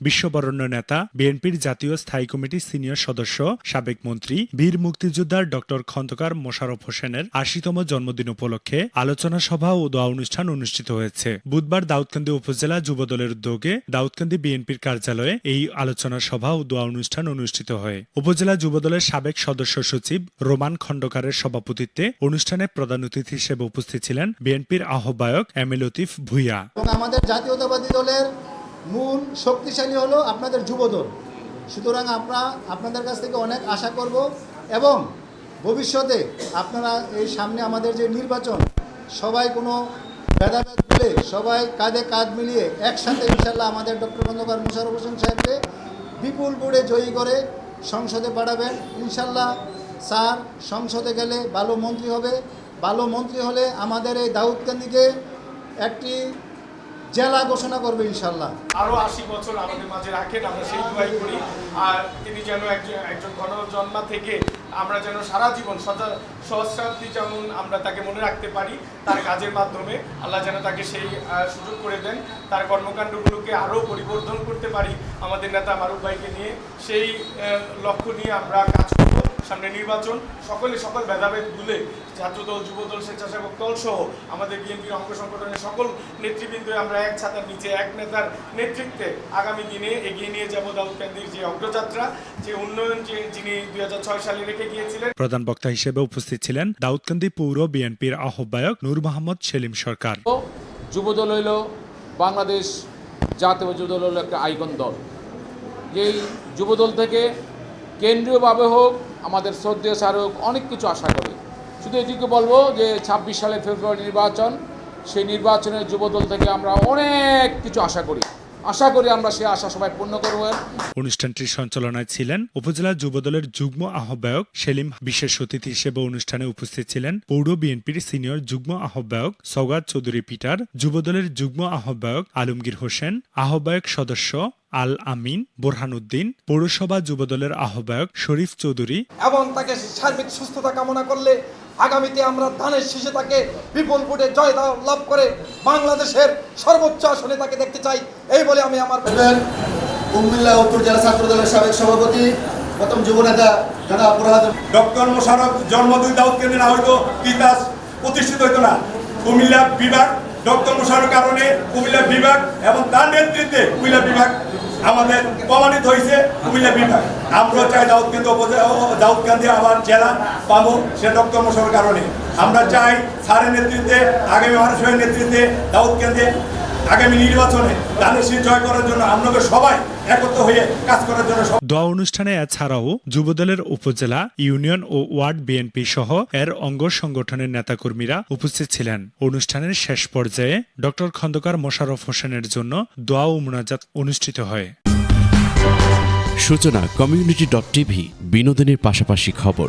বিশ্ববরণ্য নেতা, বিএনপির জাতীয় স্থায়ী কমিটির সিনিয়র সদস্য, সাবেক মন্ত্রী, বীর মুক্তিযোদ্ধার ডক্টর খন্দকার মোশাররফ হোসেনের আশিতম জন্মদিন উপলক্ষে আলোচনা সভা ও দোয়া অনুষ্ঠান অনুষ্ঠিত হয়েছে। বুধবার দাউদকান্দি উপজেলা যুবদলের উদ্যোগে দাউদকান্দি বিএনপির কার্যালয়ে এই আলোচনা সভা ও দোয়া অনুষ্ঠান অনুষ্ঠিত হয়। উপজেলা যুবদলের সাবেক সদস্য সচিব রোমান খন্দকারের সভাপতিত্বে অনুষ্ঠানে প্রধান অতিথি হিসেবে উপস্থিত ছিলেন বিএনপির আহ্বায়ক এম লতিফ ভুইয়া। আমাদের জাতীয়তাবাদী দলের মূল শক্তিশালী হলো আপনাদের যুবদল। সুতরাং আমরা আপনাদের কাছ থেকে অনেক আশা করব এবং ভবিষ্যতে আপনারা এই সামনে আমাদের যে নির্বাচন, সবাই কোনো ভেদাভেদ ভুলে সবাই কাঁধে কাঁধ মিলিয়ে একসাথে ইনশাল্লাহ আমাদের ডক্টর খন্দকার মোশারফ হোসেন সাহেবকে বিপুল বোর্ডে জয়ী করে সংসদে পাঠাবেন। ইনশাল্লাহ স্যার, সংসদে গেলে ভালো মন্ত্রী হবে। ভালো মন্ত্রী হলে আমাদের এই দাউদকান্দিকে একটি জেলা ঘোষণা করবে ইনশাল্লাহ আরও আশি বছর আমাদের মাঝে রাখেন, আমরা সেই দোয়াই করি। আর তিনি যেন একজন একজন গণজন্মা থেকে আমরা যেন সারা জীবন সহস্রাব্দী যেমন আমরা তাকে মনে রাখতে পারি, তার কাজের মাধ্যমে আল্লাহ যেন তাকে সেই সুযোগ করে দেন। তার কর্মকাণ্ডগুলোকে আরও পরিবর্ধন করতে পারি আমাদের নেতা মারুফ ভাইকে নিয়ে। সেই লক্ষ্য নিয়ে আমরা কাজ সামনে নির্বাচন সকলে সকল ভেদাভেদ ভুলে ছাত্রদল যুবদল স্বেচ্ছাসেবক দল সহ আমাদের বিএনপির অঙ্গ সংগঠনের সকল নেতৃবৃন্দ আমরা এক ছাতার নিচে এক নেতার নেতৃত্বে আগামী দিনে এগিয়ে নিয়ে যাব দাউদকান্দির যে অগ্রযাত্রা যে উন্নয়ন যে যিনি দুই হাজার ছয় সালে রেখে গিয়েছিলেন। প্রধান বক্তা হিসেবে উপস্থিত ছিলেন দাউদকান্দি পৌর বিএনপির আহ্বায়ক নূর মোহাম্মদ সেলিম সরকার। যুবদল হইল বাংলাদেশ জাতীয় যুবদল হলো একটা আইকন দল। যেই যুবদল থেকে কেন্দ্রীয়ভাবে হোক, আমাদের শ্রদ্ধেয় স্যার হোক, অনেক কিছু আশা করি। শুধু এটুকু বলব যে ছাব্বিশ সালে ফেব্রুয়ারি নির্বাচন, সেই নির্বাচনের যুবদল থেকে আমরা অনেক কিছু আশা করি। আশা করি আমরা সেই আশা সবাই পূর্ণ করবেন অনুষ্ঠানটির সঞ্চালনায় ছিলেন উপজেলা যুবদলের যুগ্ম আহ্বায়ক সেলিম বিশেষ অতিথি হিসেবে অনুষ্ঠানে উপস্থিত ছিলেন পৌর বিএনপির সিনিয়র যুগ্ম আহ্বায়ক সৌগাত চৌধুরী পিটার যুবদলের যুগ্ম আহ্বায়ক আলমগীর হোসেন আহ্বায়ক সদস্য আল আমিন বোরহানুদ্দিন পৌরসভা যুবদলের আহ্বায়ক শরীফ চৌধুরী এবং তাকে সার্বিক সুস্থতা কামনা করলে আগামীতে আমরা ধানের শীষে তাকে বিপুল ভোটে জয় লাভ করে বাংলাদেশের সর্বোচ্চ আসনে তাকে দেখতে চাই। এই বলে আমি আমার কুমিল্লা উত্তর জেলা ছাত্র দলের সাবেক সভাপতি প্রথম যুব নেতা দাদা প্রহাদ ডক্টর মোশারফ জন্মদিন দাউদ কেন্দ্রে না হয়তো তিতাস প্রতিষ্ঠিত হইতো না। কুমিল্লা বিভাগ ডক্টর মোশারফের কারণে কুমিল্লা বিভাগ এবং তার নেতৃত্বে কুমিল্লা বিভাগ আমাদের প্রমাণিত হয়েছে কুমিল্লা বিভাগ। আমরা চাই দাউদকান্দি দাউদ দাউদকান্দি আবার জেলা পাবো, সে মোশারফের কারণে। আমরা চাই সারের নেতৃত্বে, আগামী মানুষের নেতৃত্বে দাউদকান্দি আগামী নির্বাচনে ধানের জয় করার জন্য আপনাকে সবাই একত্র হয়ে কাজ করার জন্য দোয়া অনুষ্ঠানে এছাড়াও যুবদলের উপজেলা ইউনিয়ন ও ওয়ার্ড বিএনপি সহ এর অঙ্গ সংগঠনের নেতাকর্মীরা উপস্থিত ছিলেন। অনুষ্ঠানের শেষ পর্যায়ে ডক্টর খন্দকার মোশাররফ হোসেনের জন্য দোয়া ও মোনাজাত অনুষ্ঠিত হয়। সূচনা কমিউনিটি ডট টিভি বিনোদনের পাশাপাশি খবর।